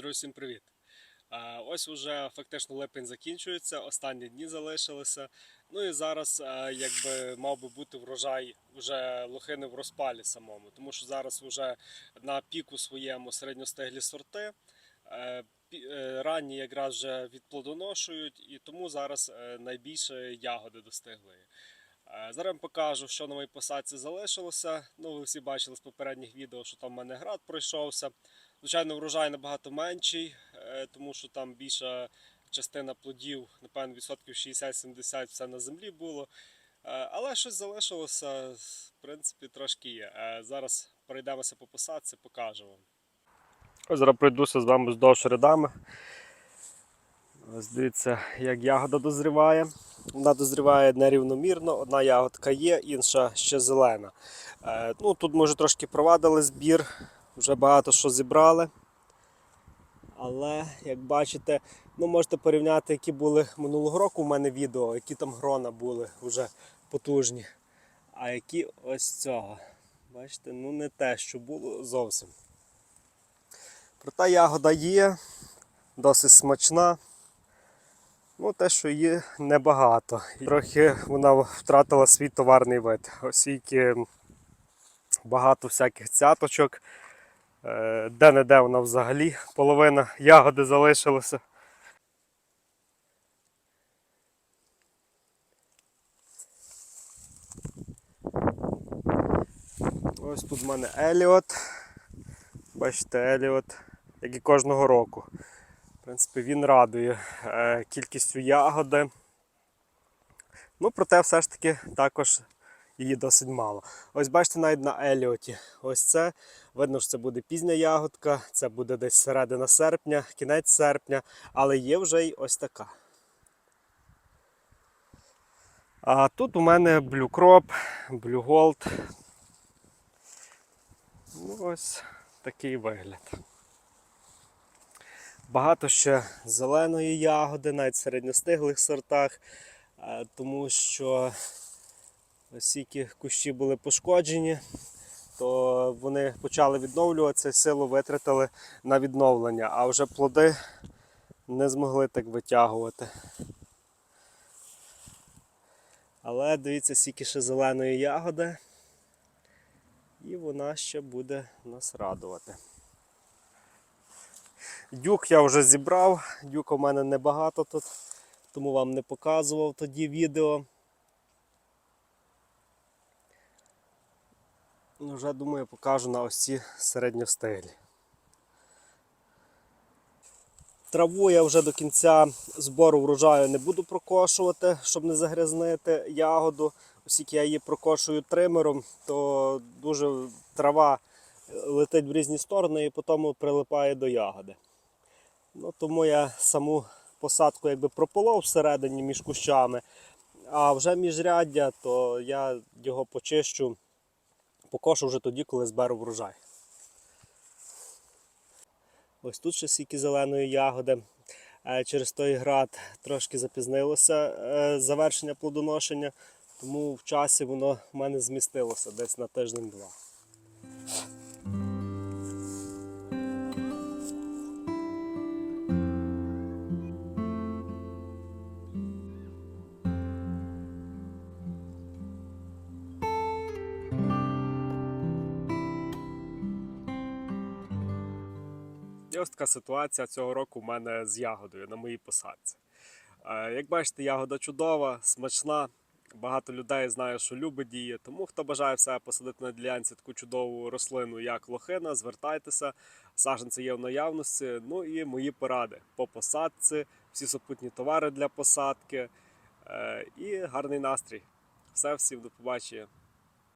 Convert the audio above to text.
Друзі, всім привіт! Ось уже фактично липень закінчується, останні дні залишилися. Ну і зараз якби мав би бути врожай вже лохини в розпалі самому, тому що зараз вже на піку своєму середньостеглі сорти. Е, е, Ранні якраз вже відплодоношують, і тому зараз е, найбільше ягоди достигли. Е, Зараз вам покажу, що на моїй посадці залишилося. Ну, ви всі бачили з попередніх відео, що там в мене град пройшовся. Звичайно, врожай набагато менший, е, тому що там більша частина плодів, напевно, відсотків 60-70 все на землі було. Е, Але щось залишилося, в принципі, трошки є. Зараз пройдемося по посадці, покажу вам. Зараз пройдуся з вами вздовж рядами. Ось дивіться, як ягода дозріває. Вона дозріває нерівномірно, одна ягодка є, інша ще зелена. Е, ну, тут, може, трошки провадили збір, вже багато що зібрали. Але, як бачите, ну, можете порівняти, які були минулого року у мене відео, які там грона були вже потужні. А які ось цього. Бачите, ну не те, що було зовсім. Проте ягода є, досить смачна. Ну, те, що її небагато. Трохи вона втратила свій товарний вид, оскільки багато всяких цяточок. Е, Де-не-де вона взагалі половина ягоди залишилася. Ось тут в мене Еліот. Бачите, Еліот, як і кожного року. Принципі, він радує е, кількістю ягоди. Ну, проте все ж таки також її досить мало. Ось бачите, навіть на Еліоті. Ось це. Видно, що це буде пізня ягодка, це буде десь середина серпня, кінець серпня, але є вже й ось така. А тут у мене Blue Gold. Ну, ось такий вигляд. Багато ще зеленої ягоди, навіть в середньостиглих сортах, е, тому що оскільки кущі були пошкоджені, то вони почали відновлюватися, силу витратили на відновлення, а вже плоди не змогли так витягувати. Але дивіться, скільки ще зеленої ягоди, і вона ще буде нас радувати. Дюк я вже зібрав, дюка в мене небагато тут, тому вам не показував тоді відео. Ну, Вже думаю покажу на ось ці середньостиглі. Траву я вже до кінця збору врожаю не буду прокошувати, щоб не загрязнити ягоду. Оскільки я її прокошую тримером, то дуже трава летить в різні сторони і потім прилипає до ягоди. Ну, тому я саму посадку якби прополов всередині між кущами, а вже міжряддя, то я його почищу, покошу вже тоді, коли зберу врожай. Ось тут ще стільки зеленої ягоди. Е, Через той град трошки запізнилося е, завершення плодоношення, тому в часі воно в мене змістилося десь на тиждень-два. Така ситуація цього року в мене з ягодою на моїй посадці. Е, Як бачите, ягода чудова, смачна. Багато людей знає, що любить її. Тому хто бажає в себе посадити на ділянці таку чудову рослину, як лохина, звертайтеся. Саджанці є в наявності. Ну і мої поради по посадці, всі супутні товари для посадки е, і гарний настрій. Все, всім до побачення.